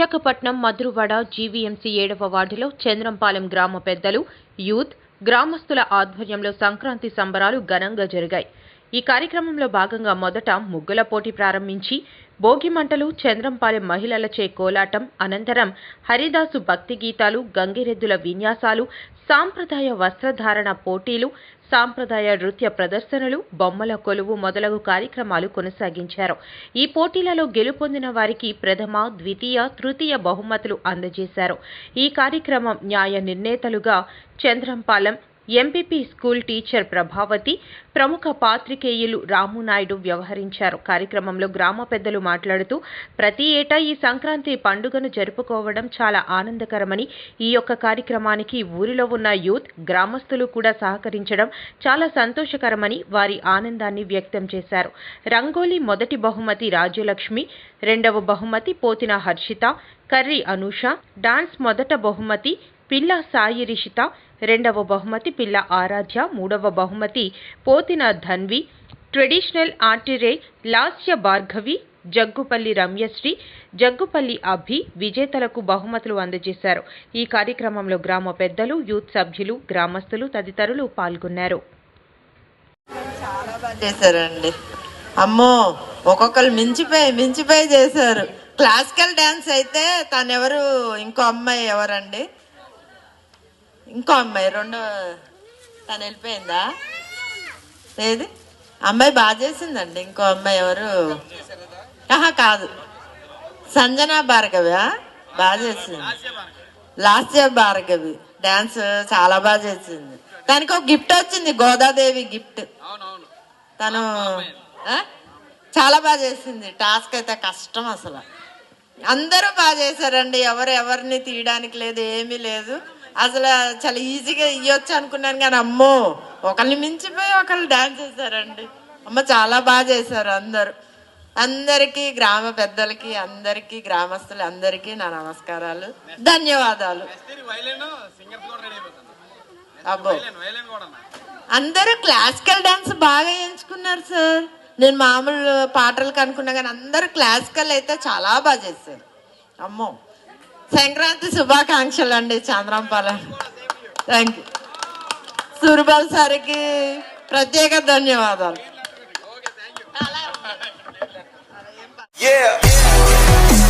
Visakhapatnam Madhurawada GVMC ఏడవ వార్డులో చంద్రంపాలెం గ్రామ పెద్దలు యూత్ గ్రామస్తుల ఆధ్వర్యంలో సంక్రాంతి సంబరాలు ఘనంగా జరిగాయి. ఈ కార్యక్రమంలో భాగంగా మొదట ముగ్గుల పోటీ ప్రారంభించి భోగి మంటలు చంద్రంపాలెం మహిళలచే కోలాటం అనంతరం హరిదాసు భక్తి గీతాలు గంగిరెద్దుల విన్యాసాలు సాంప్రదాయ వస్త్రధారణ పోటీలు సాంప్రదాయ నృత్య ప్రదర్శనలు బొమ్మల కొలువు మొదలగు కార్యక్రమాలు కొనసాగించారు. ఈ పోటీలలో గెలుపొందిన వారికి ప్రథమ ద్వితీయ తృతీయ బహుమతులు అందజేశారు. ఈ కార్యక్రమం న్యాయ నిర్ణేతలుగా Chandrampalem MPP school teacher Prabhavati ప్రముఖ పాత్రికేయులు రామునాయుడు వ్యవహరించారు. కార్యక్రమంలో గ్రామ పెద్దలు మాట్లాడుతూ ప్రతి ఏటా ఈ సంక్రాంతి పండుగను జరుపుకోవడం చాలా ఆనందకరమని ఈ యొక్క కార్యక్రమానికి ఊరిలో ఉన్న యూత్ గ్రామస్తులు కూడా సహకరించడం చాలా సంతోషకరమని వారి ఆనందాన్ని వ్యక్తం చేశారు. రంగోలీ మొదటి బహుమతి రాజ్యలక్ష్మి రెండవ బహుమతి పోతిన హర్షిత కర్రీ అనూష డాన్స్ మొదట బహుమతి పిల్ల సాయి రిషిత రెండవ బహుమతి పిల్ల ఆరాధ్య మూడవ బహుమతి పోతిన ధన్వి ట్రెడిషనల్ ఆర్టిరే లాస్య భార్గవి జగ్గుపల్లి రమ్యశ్రీ జగ్గుపల్లి అభి విజేతలకు బహుమతులు అందజేశారు. ఈ కార్యక్రమంలో గ్రామ పెద్దలు యూత్ సభ్యులు గ్రామస్తులు తదితరులు పాల్గొన్నారు. చేశారండి. అమ్మో ఒక్కొక్కరు మించిపోయి మించిపోయి చేశారు. క్లాసికల్ డ్యాన్స్ అయితే తనెవరు ఇంకో అమ్మాయి ఎవరండి? ఇంకో అమ్మాయి రెండో తను వెళ్ళిపోయిందా? ఏది? అమ్మాయి బాగా చేసిందండి. ఇంకో అమ్మాయి ఎవరు? ఆహా కాదు. సంజన భార్గవి బాగా చేసింది. Last year Bhargavi. డాన్స్ చాలా బాగా చేసింది. దానికి ఒక గిఫ్ట్ వచ్చింది గోదాదేవి గిఫ్ట్. తను? చాలా బాగా చేసింది. టాస్క్ అయితే కష్టం అసలు. అందరూ బాగా చేశారండి. ఎవరు ఎవరిని తీయడానికి లేదు ఏమీ లేదు. అసలు చాలా ఈజీగా ఇవ్వచ్చు అనుకున్నాను కానీ అమ్మో ఒకరిని మించిపోయి ఒకళ్ళు డాన్స్ చేశారండి. అమ్మ చాలా బాగా చేశారు అందరూ. అందరికీ గ్రామ పెద్దలకి అందరికీ గ్రామస్తులు అందరికీ నా నమస్కారాలు ధన్యవాదాలు. అబ్బో. అందరూ క్లాసికల్ డాన్స్ బాగా ఎంచుకున్నారు సార్ నేను మామూలు పాటలకు అనుకున్నా కానీ అందరూ క్లాసికల్ అయితే చాలా బాగా చేశారు. అమ్మో. సంక్రాంతి శుభాకాంక్షలు అండి చంద్రంపాలెం. థ్యాంక్ యూ సూర్బాల్ సార్కి ప్రత్యేక ధన్యవాదాలు. Yeah.